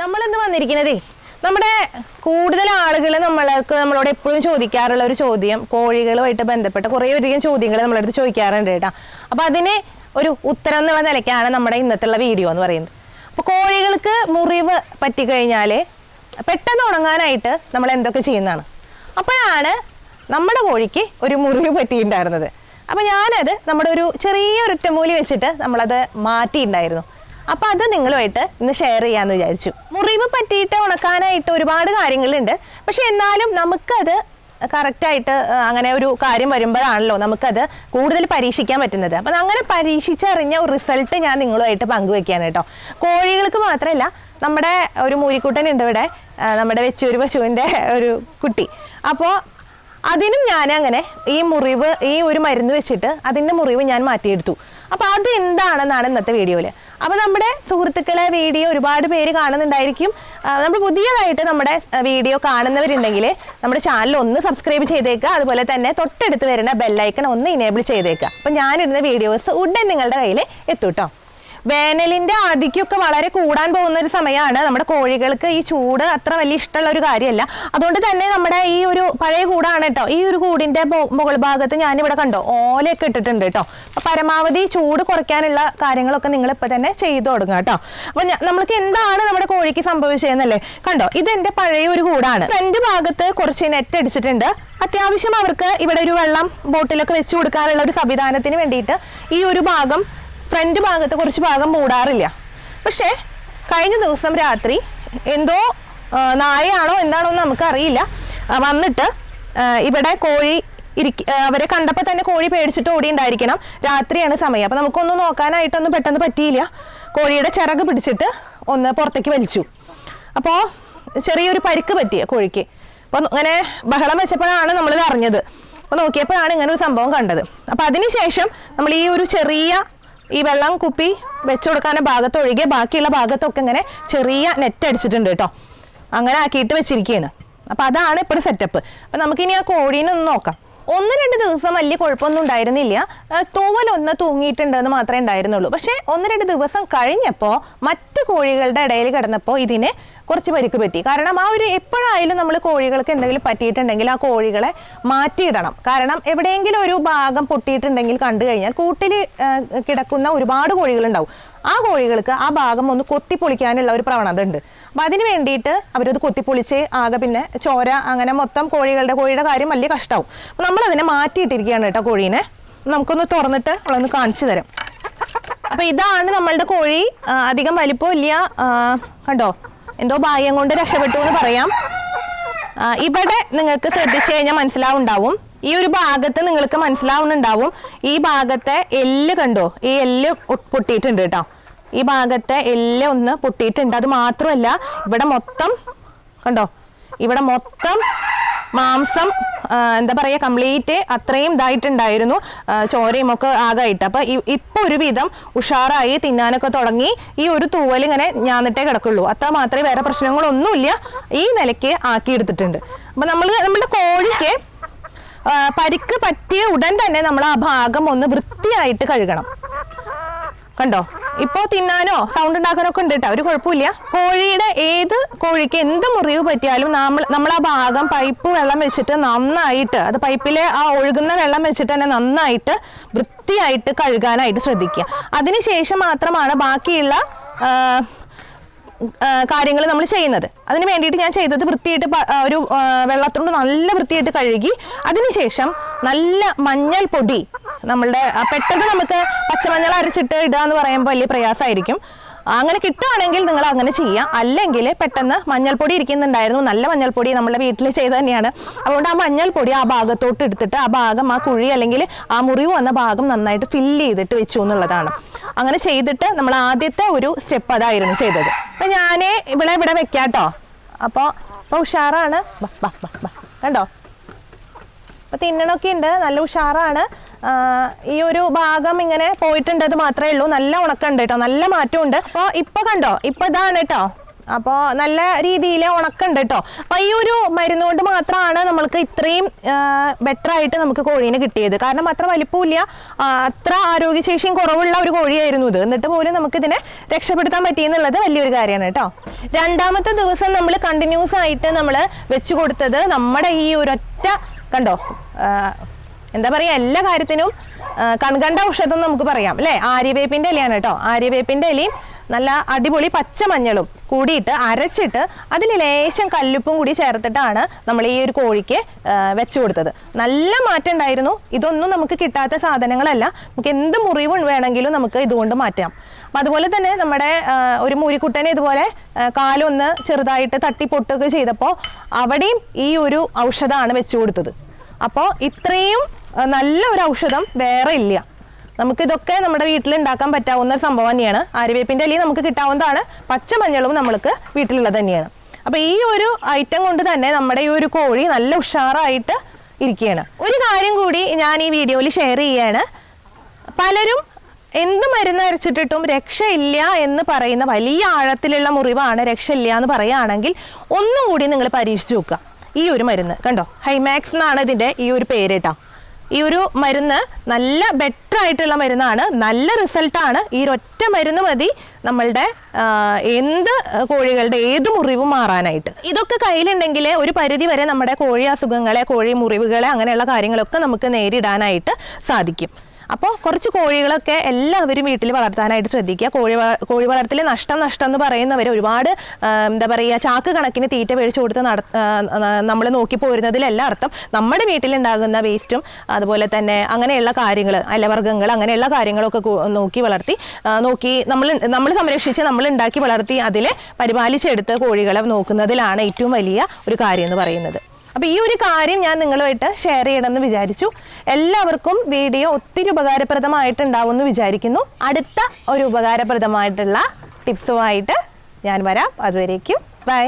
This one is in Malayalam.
നമ്മളിന്ന് വന്നിരിക്കുന്നതേ നമ്മുടെ കൂടുതൽ ആളുകൾ നമ്മൾക്ക് നമ്മളോട് എപ്പോഴും ചോദിക്കാറുള്ള ഒരു ചോദ്യം കോഴികളുമായിട്ട് ബന്ധപ്പെട്ട കുറേ അധികം ചോദ്യങ്ങൾ നമ്മളടുത്ത് ചോദിക്കാറുണ്ട് കേട്ടോ. അപ്പോൾ അതിന് ഒരു ഉത്തരം എന്നുള്ള നിലയ്ക്കാണ് നമ്മുടെ ഇന്നത്തുള്ള വീഡിയോ എന്ന് പറയുന്നത്. അപ്പോൾ കോഴികൾക്ക് മുറിവ് പറ്റിക്കഴിഞ്ഞാൽ പെട്ടെന്ന് ഉണങ്ങാനായിട്ട് നമ്മൾ എന്തൊക്കെ ചെയ്യുന്നതാണ്? അപ്പോഴാണ് നമ്മുടെ കോഴിക്ക് ഒരു മുറിവ് പറ്റിയിട്ടുണ്ടായിരുന്നത്. അപ്പോൾ ഞാനത് നമ്മുടെ ഒരു ചെറിയ ഒറ്റമൂലി വെച്ചിട്ട് നമ്മളത് മാറ്റിയിട്ടുണ്ടായിരുന്നു. അപ്പോൾ അത് നിങ്ങളുമായിട്ട് ഇന്ന് ഷെയർ ചെയ്യാമെന്ന് വിചാരിച്ചു. മുറിവ് പറ്റിയിട്ട് ഉണക്കാനായിട്ട് ഒരുപാട് കാര്യങ്ങളുണ്ട്. പക്ഷെ എന്നാലും നമുക്കത് കറക്റ്റായിട്ട് അങ്ങനെ ഒരു കാര്യം വരുമ്പോഴാണല്ലോ നമുക്കത് കൂടുതൽ പരീക്ഷിക്കാൻ പറ്റുന്നത്. അപ്പം അങ്ങനെ പരീക്ഷിച്ചറിഞ്ഞ ഒരു റിസൾട്ട് ഞാൻ നിങ്ങളുമായിട്ട് പങ്കുവെക്കുകയാണ് കേട്ടോ. കോഴികൾക്ക് മാത്രമല്ല നമ്മുടെ ഒരു മൂരിക്കുട്ടൻ ഉണ്ട് ഇവിടെ നമ്മുടെ വെച്ചൂര് പശുവിന്റെ ഒരു കുട്ടി. അപ്പോൾ അതിനും ഞാൻ അങ്ങനെ ഈ മുറിവ് ഈ ഒരു മരുന്ന് വെച്ചിട്ട് അതിന്റെ മുറിവ് ഞാൻ മാറ്റിയെടുത്തു. അപ്പോൾ അത് എന്താണെന്നാണ് ഇന്നത്തെ വീഡിയോയിൽ അപ്പോൾ നമ്മുടെ സുഹൃത്തുക്കളെ വീഡിയോ ഒരുപാട് പേര് കാണുന്നുണ്ടായിരിക്കും. നമ്മൾ പുതിയതായിട്ട് നമ്മുടെ വീഡിയോ കാണുന്നവരുണ്ടെങ്കിൽ നമ്മുടെ ചാനൽ ഒന്ന് സബ്സ്ക്രൈബ് ചെയ്തേക്കുക. അതുപോലെ തന്നെ തൊട്ടടുത്ത് വരുന്ന ബെല്ലൈക്കൺ ഒന്ന് ഇനേബിൾ ചെയ്തേക്കുക. അപ്പോൾ ഞാനിടുന്ന വീഡിയോസ് ഉടൻ നിങ്ങളുടെ കയ്യിൽ എത്തും കേട്ടോ വേനലിന്റെ ആദിക്കൊക്കെ വളരെ കൂടാൻ പോകുന്ന ഒരു സമയമാണ്. നമ്മുടെ കോഴികൾക്ക് ഈ ചൂട് അത്ര വലിയ ഇഷ്ടമുള്ള ഒരു കാര്യമല്ല. അതുകൊണ്ട് തന്നെ നമ്മുടെ ഈ ഒരു പഴയ കൂടാണ് കേട്ടോ ഈ ഒരു കൂടിന്റെ മുകൾ ഭാഗത്ത് ഞാനിവിടെ കണ്ടോ. ഓലയൊക്കെ ഇട്ടിട്ടുണ്ട് കേട്ടോ അപ്പൊ പരമാവധി ചൂട് കുറയ്ക്കാനുള്ള കാര്യങ്ങളൊക്കെ നിങ്ങൾ ഇപ്പൊ തന്നെ ചെയ്തു തുടങ്ങുക കേട്ടോ അപ്പൊ നമ്മൾക്ക് എന്താണ് നമ്മുടെ കോഴിക്ക് സംഭവിച്ചതെന്നല്ലേ? കണ്ടോ? ഇത് എന്റെ പഴയ ഒരു കൂടാണ്. ഫ്രണ്ട് ഭാഗത്ത് കുറച്ച് നെറ്റ് അടിച്ചിട്ടുണ്ട്. അത്യാവശ്യം അവർക്ക് ഇവിടെ ഒരു വെള്ളം ബോട്ടിലൊക്കെ വെച്ചു കൊടുക്കാനുള്ള ഒരു സംവിധാനത്തിന് വേണ്ടിയിട്ട് ഈ ഒരു ഭാഗം ഫ്രണ്ട് ഭാഗത്ത് കുറച്ച് ഭാഗം മൂടാറില്ല. പക്ഷേ കഴിഞ്ഞ ദിവസം രാത്രി എന്തോ നായയാണോ എന്താണോ എന്ന് നമുക്കറിയില്ല. വന്നിട്ട് ഇവിടെ കോഴി ഇരിക്ക അവരെ കണ്ടപ്പോൾ തന്നെ കോഴി പേടിച്ചിട്ട് ഓടിയുണ്ടായിരിക്കണം രാത്രിയാണ് സമയം. അപ്പോൾ നമുക്കൊന്നും നോക്കാനായിട്ടൊന്നും പെട്ടെന്ന് പറ്റിയില്ല. കോഴിയുടെ ചിറക് പിടിച്ചിട്ട് ഒന്ന് പുറത്തേക്ക് വലിച്ചു. അപ്പോൾ ചെറിയൊരു പരിക്ക് പറ്റിയ കോഴിക്ക്. അപ്പോൾ അങ്ങനെ ബഹളം വെച്ചപ്പോഴാണ് നമ്മളിത് അറിഞ്ഞത്. അപ്പോൾ നോക്കിയപ്പോഴാണ് ഇങ്ങനെ ഒരു സംഭവം കണ്ടത്. അപ്പോൾ അതിനുശേഷം നമ്മൾ ഈ ഒരു ചെറിയ ഈ വെള്ളം കുപ്പി വെച്ചു കൊടുക്കാനുള്ള ഭാഗത്ത് ഒഴികെ ബാക്കിയുള്ള ഭാഗത്തൊക്കെ ഇങ്ങനെ ചെറിയ നെറ്റ് അടിച്ചിട്ടുണ്ട് കേട്ടോ അങ്ങനെ ആക്കിയിട്ട് വെച്ചിരിക്കുകയാണ് അപ്പോൾ അതാണ് ഇപ്പോഴും സെറ്റപ്പ് അപ്പോൾ നമുക്കിനി ആ കോഴീനെ ഒന്ന് നോക്കാം. ഒന്ന് രണ്ട് ദിവസം വലിയ കുഴപ്പമൊന്നും ഉണ്ടായിരുന്നില്ല. തൂവൽ തൂവലൊന്ന് തൂങ്ങിയിട്ടുണ്ടെന്ന് മാത്രമേ ഉണ്ടായിരുന്നുള്ളൂ. പക്ഷേ ഒന്ന് രണ്ട് ദിവസം കഴിഞ്ഞപ്പോൾ മറ്റു കോഴികളുടെ ഇടയിൽ കിടന്നപ്പോൾ ഇതിന് കുറച്ച് പരിക്ക് പറ്റി. കാരണം ആ ഒരു എപ്പോഴായാലും നമ്മൾ കോഴികൾക്ക് എന്തെങ്കിലും പറ്റിയിട്ടുണ്ടെങ്കിൽ ആ കോഴികളെ മാറ്റിയിടണം. കാരണം എവിടെയെങ്കിലും ഒരു ഭാഗം പൊട്ടിയിട്ടുണ്ടെങ്കിൽ കണ്ടു കഴിഞ്ഞാൽ കൂട്ടിൽ കിടക്കുന്ന ഒരുപാട് കോഴികളുണ്ടാവും. ആ കോഴികൾക്ക് ആ ഭാഗം ഒന്ന് കൊത്തിപ്പൊളിക്കാനുള്ള ഒരു പ്രവണത ഉണ്ട് അപ്പം അതിന് വേണ്ടിയിട്ട് അവരത് കൊത്തിപ്പൊളിച്ച് ആകെ പിന്നെ ചോര അങ്ങനെ മൊത്തം കോഴികളുടെ കോഴിയുടെ കാര്യം വലിയ കഷ്ടമാവും അപ്പം നമ്മളതിനെ മാറ്റിയിട്ടിരിക്കുകയാണ് കേട്ടോ കോഴീനെ. നമുക്കൊന്ന് തുറന്നിട്ട് അവളൊന്ന് കാണിച്ചു തരാം. അപ്പം ഇതാണ് നമ്മളുടെ കോഴി. അധികം വലിപ്പമില്ല. കണ്ടോ? എന്തോ ഭാഗ്യം കൊണ്ട് രക്ഷപ്പെട്ടു എന്ന് പറയാം. ഇവിടെ നിങ്ങൾക്ക് ശ്രദ്ധിച്ചു കഴിഞ്ഞാൽ മനസ്സിലാവുണ്ടാവും. ഈ ഒരു ഭാഗത്ത് നിങ്ങൾക്ക് മനസ്സിലാവുന്നുണ്ടാവും. ഈ ഭാഗത്തെ എല്ല് കണ്ടോ? ഈ എല്ല് പൊട്ടിയിട്ടുണ്ട് കേട്ടോ. ഈ ഭാഗത്തെ എല്ല് ഒന്ന് പൊട്ടിയിട്ടുണ്ട്. അത് മാത്രമല്ല ഇവിടെ മൊത്തം കണ്ടോ? ഇവിടെ മൊത്തം മാംസം എന്താ പറയുക കംപ്ലീറ്റ് അത്രയും ഇതായിട്ടുണ്ടായിരുന്നു. ചോരയും ഒക്കെ ആകായിട്ട്. അപ്പൊ ഇപ്പോൾ ഒരു ഒരുവിധം ഉഷാറായി തിന്നാനൊക്കെ തുടങ്ങി. ഈ ഒരു തൂവൽ ഇങ്ങനെ ഞാന്നിട്ടേ കിടക്കുള്ളൂ. അത്ര മാത്രമേ വേറെ പ്രശ്നങ്ങളൊന്നുമില്ല. ഈ നിലയ്ക്ക് ആക്കിയെടുത്തിട്ടുണ്ട്. അപ്പൊ നമ്മൾ നമ്മുടെ കോഴിക്ക് പരിക്ക് പറ്റിയ ഉടൻ തന്നെ നമ്മൾ ആ ഭാഗം ഒന്ന് വൃത്തിയായിട്ട് കഴുകണം. കണ്ടോ? ഇപ്പോ തിന്നാനോ സൗണ്ട് ഉണ്ടാക്കാനോ ഒക്കെ ഉണ്ട് കേട്ടോ ഒരു കുഴപ്പമില്ല. കോഴിയുടെ ഏത് കോഴിക്ക് എന്ത് മുറിവ് പറ്റിയാലും നമ്മൾ നമ്മൾ ആ ഭാഗം പൈപ്പ് വെള്ളം വെച്ചിട്ട് നന്നായിട്ട് അത് പൈപ്പിലെ ആ ഒഴുകുന്ന വെള്ളം വെച്ചിട്ട് തന്നെ നന്നായിട്ട് വൃത്തിയായിട്ട് കഴുകാനായിട്ട് ശ്രദ്ധിക്കുക. അതിനുശേഷം മാത്രമാണ് ബാക്കിയുള്ള കാര്യങ്ങൾ നമ്മൾ ചെയ്യുന്നത്. അതിന് വേണ്ടിയിട്ട് ഞാൻ ചെയ്തത് വൃത്തിയായിട്ട് ഒരു വെള്ളത്തോണ്ട് നല്ല വൃത്തിയായിട്ട് കഴുകി അതിനുശേഷം നല്ല മഞ്ഞൾ പൊടി നമ്മളുടെ പെട്ടെന്ന് നമുക്ക് പച്ചമഞ്ഞൾ അരച്ചിട്ട് ഇടുക എന്ന് പറയുമ്പോൾ വലിയ പ്രയാസമായിരിക്കും. അങ്ങനെ കിട്ടുകയാണെങ്കിൽ നിങ്ങൾ അങ്ങനെ ചെയ്യാം. അല്ലെങ്കിൽ പെട്ടെന്ന് മഞ്ഞൾപ്പൊടി ഇരിക്കുന്നുണ്ടായിരുന്നു. നല്ല മഞ്ഞൾപ്പൊടി നമ്മുടെ വീട്ടിൽ ചെയ്ത് തന്നെയാണ്. അതുകൊണ്ട് ആ മഞ്ഞൾപ്പൊടി ആ ഭാഗത്തോട്ട് എടുത്തിട്ട് ആ ഭാഗം ആ കുഴി അല്ലെങ്കിൽ ആ മുറിവ് വന്ന ഭാഗം നന്നായിട്ട് ഫില്ല് ചെയ്തിട്ട് വെച്ചു എന്നുള്ളതാണ്. അങ്ങനെ ചെയ്തിട്ട് നമ്മൾ ആദ്യത്തെ ഒരു സ്റ്റെപ്പ് അതായിരുന്നു ചെയ്തത്. അപ്പം ഞാൻ ഇവിടെ ഇവിടെ വെക്കാട്ടോ. അപ്പോൾ അപ്പോൾ ഉഷാറാണ്. കണ്ടോ? അപ്പൊ തിന്നണൊക്കെ ഉണ്ട്. നല്ല ഉഷാറാണ്. ഈ ഒരു ഭാഗം ഇങ്ങനെ പോയിട്ടുണ്ട് അത് മാത്രമേ ഉള്ളൂ. നല്ല ഉണക്കമുണ്ട് കേട്ടോ. നല്ല മാറ്റം ഉണ്ട് അപ്പോൾ ഇപ്പൊ കണ്ടോ? ഇപ്പൊ ഇതാണ് കേട്ടോ. അപ്പോൾ നല്ല രീതിയിൽ ഉണക്കുണ്ട് കേട്ടോ. അപ്പോൾ ഈ ഒരു മരുന്ന് കൊണ്ട് മാത്രമാണ് നമ്മൾക്ക് ഇത്രയും ബെറ്റർ ആയിട്ട് നമുക്ക് കോഴീനെ കിട്ടിയത്. കാരണം അത്ര വലിപ്പമില്ല. അത്ര ആരോഗ്യശേഷിയും കുറവുള്ള ഒരു കോഴിയായിരുന്നു ഇത്. എന്നിട്ട് പോലും നമുക്ക് ഇതിനെ രക്ഷപ്പെടുത്താൻ പറ്റിയെന്നുള്ളത് വലിയൊരു കാര്യമാണ് കേട്ടോ. രണ്ടാമത്തെ ദിവസം നമ്മൾ കണ്ടിന്യൂസ് ആയിട്ട് നമ്മൾ വെച്ചു കൊടുത്തത് നമ്മുടെ ഈ ഒരൊറ്റ കണ്ടോ? എന്താ പറയുക എല്ലാ കാര്യത്തിനും കൺകണ്ട ഔഷധം നമുക്ക് പറയാം അല്ലേ? ആര്യവേപ്പിന്റെ ഇലയാണ് കേട്ടോ. ആര്യവേപ്പിന്റെ ഇലയും നല്ല അടിപൊളി പച്ചമഞ്ഞളും കൂടിയിട്ട് അരച്ചിട്ട് അതിൽ ലേശം കല്ലുപ്പും കൂടി ചേർത്തിട്ടാണ് നമ്മൾ ഈ ഒരു കോഴിക്ക് വെച്ചു കൊടുത്തത്. നല്ല മാറ്റം ഉണ്ടായിരുന്നു. ഇതൊന്നും നമുക്ക് കിട്ടാത്ത സാധനങ്ങളല്ല. നമുക്ക് എന്ത് മുറിവ് വേണമെങ്കിലും നമുക്ക് ഇതുകൊണ്ട് മാറ്റാം. അപ്പം അതുപോലെ തന്നെ നമ്മുടെ ഒരു മുരിക്കുട്ടനെ ഇതുപോലെ കാലൊന്ന് ചെറുതായിട്ട് തട്ടി പൊട്ടുകയൊക്കെ ചെയ്തപ്പോൾ അവിടെയും ഈ ഒരു ഔഷധമാണ് വെച്ചു കൊടുത്തത്. അപ്പോൾ ഇത്രയും നല്ല ഒരു ഔഷധം വേറെ ഇല്ല. നമുക്കിതൊക്കെ നമ്മുടെ വീട്ടിൽ ഉണ്ടാക്കാൻ പറ്റാവുന്ന ഒരു സംഭവം തന്നെയാണ്. ആര്യവേപ്പിന്റെ ഇലയും നമുക്ക് കിട്ടാവുന്നതാണ്. പച്ചമഞ്ഞളും നമ്മൾക്ക് വീട്ടിലുള്ളത് തന്നെയാണ്. അപ്പോൾ ഈ ഒരു ഐറ്റം കൊണ്ട് തന്നെ നമ്മുടെ ഈ ഒരു കോഴി നല്ല ഉഷാറായിട്ട് ഇരിക്കുകയാണ്. ഒരു കാര്യം കൂടി ഞാൻ ഈ വീഡിയോയിൽ ഷെയർ ചെയ്യാണ്. പലരും എന്ത് മരുന്ന് അരച്ചിട്ടിട്ടും രക്ഷയില്ല എന്ന് പറയുന്ന വലിയ ആഴത്തിലുള്ള മുറിവാണ് രക്ഷയില്ല എന്ന് പറയുകയാണെങ്കിൽ ഒന്നും കൂടി നിങ്ങൾ പരീക്ഷിച്ച് നോക്കുക. ഈ ഒരു മരുന്ന്. കണ്ടോ? ഹൈമാക്സ് എന്നാണ് ഇതിന്റെ ഈ ഒരു പേര് കേട്ടോ. ഈ ഒരു മരുന്ന് നല്ല ബെറ്റർ ആയിട്ടുള്ള മരുന്നാണ്. നല്ല റിസൾട്ടാണ് ഈ ഒറ്റ മരുന്ന് മതി നമ്മളുടെ എന്ത് കോഴികളുടെ ഏത് മുറിവും മാറാനായിട്ട്. ഇതൊക്കെ കയ്യിലുണ്ടെങ്കിൽ ഒരു പരിധി വരെ നമ്മുടെ കോഴി അസുഖങ്ങളെ കോഴി മുറിവുകളെ അങ്ങനെയുള്ള കാര്യങ്ങളൊക്കെ നമുക്ക് നേരിടാനായിട്ട് സാധിക്കും. അപ്പോൾ കുറച്ച് കോഴികളൊക്കെ എല്ലാവരും വീട്ടിൽ വളർത്താനായിട്ട് ശ്രദ്ധിക്കുക. കോഴി കോഴി വളർത്തൽ നഷ്ടം നഷ്ടം എന്ന് പറയുന്നവർ ഒരുപാട് എന്താ പറയുക ചാക്ക് കണക്കിന് തീറ്റ മേടിച്ചു കൊടുത്ത് നട നമ്മൾ നോക്കി പോരുന്നതിലല്ല അർത്ഥം. നമ്മുടെ വീട്ടിലുണ്ടാകുന്ന വേസ്റ്റും അതുപോലെ തന്നെ അങ്ങനെയുള്ള കാര്യങ്ങൾ അലവർഗങ്ങൾ അങ്ങനെയുള്ള കാര്യങ്ങളൊക്കെ നോക്കി വളർത്തി നോക്കി നമ്മൾ നമ്മൾ സംരക്ഷിച്ച് നമ്മൾ ഉണ്ടാക്കി വളർത്തി അതിലെ പരിപാലിച്ചെടുത്ത് കോഴികളെ നോക്കുന്നതിലാണ് ഏറ്റവും വലിയ ഒരു കാര്യം എന്ന് പറയുന്നത്. അപ്പോൾ ഈ ഒരു കാര്യം ഞാൻ നിങ്ങളുമായിട്ട് ഷെയർ ചെയ്യണമെന്ന് വിചാരിച്ചു. എല്ലാവർക്കും വീഡിയോ ഒത്തിരി ഉപകാരപ്രദമായിട്ടുണ്ടാവും എന്ന് വിചാരിക്കുന്നു. അടുത്ത ഒരു ഉപകാരപ്രദമായിട്ടുള്ള ടിപ്സുമായിട്ട് ഞാൻ വരാം. അതുവരേക്കും. ബൈ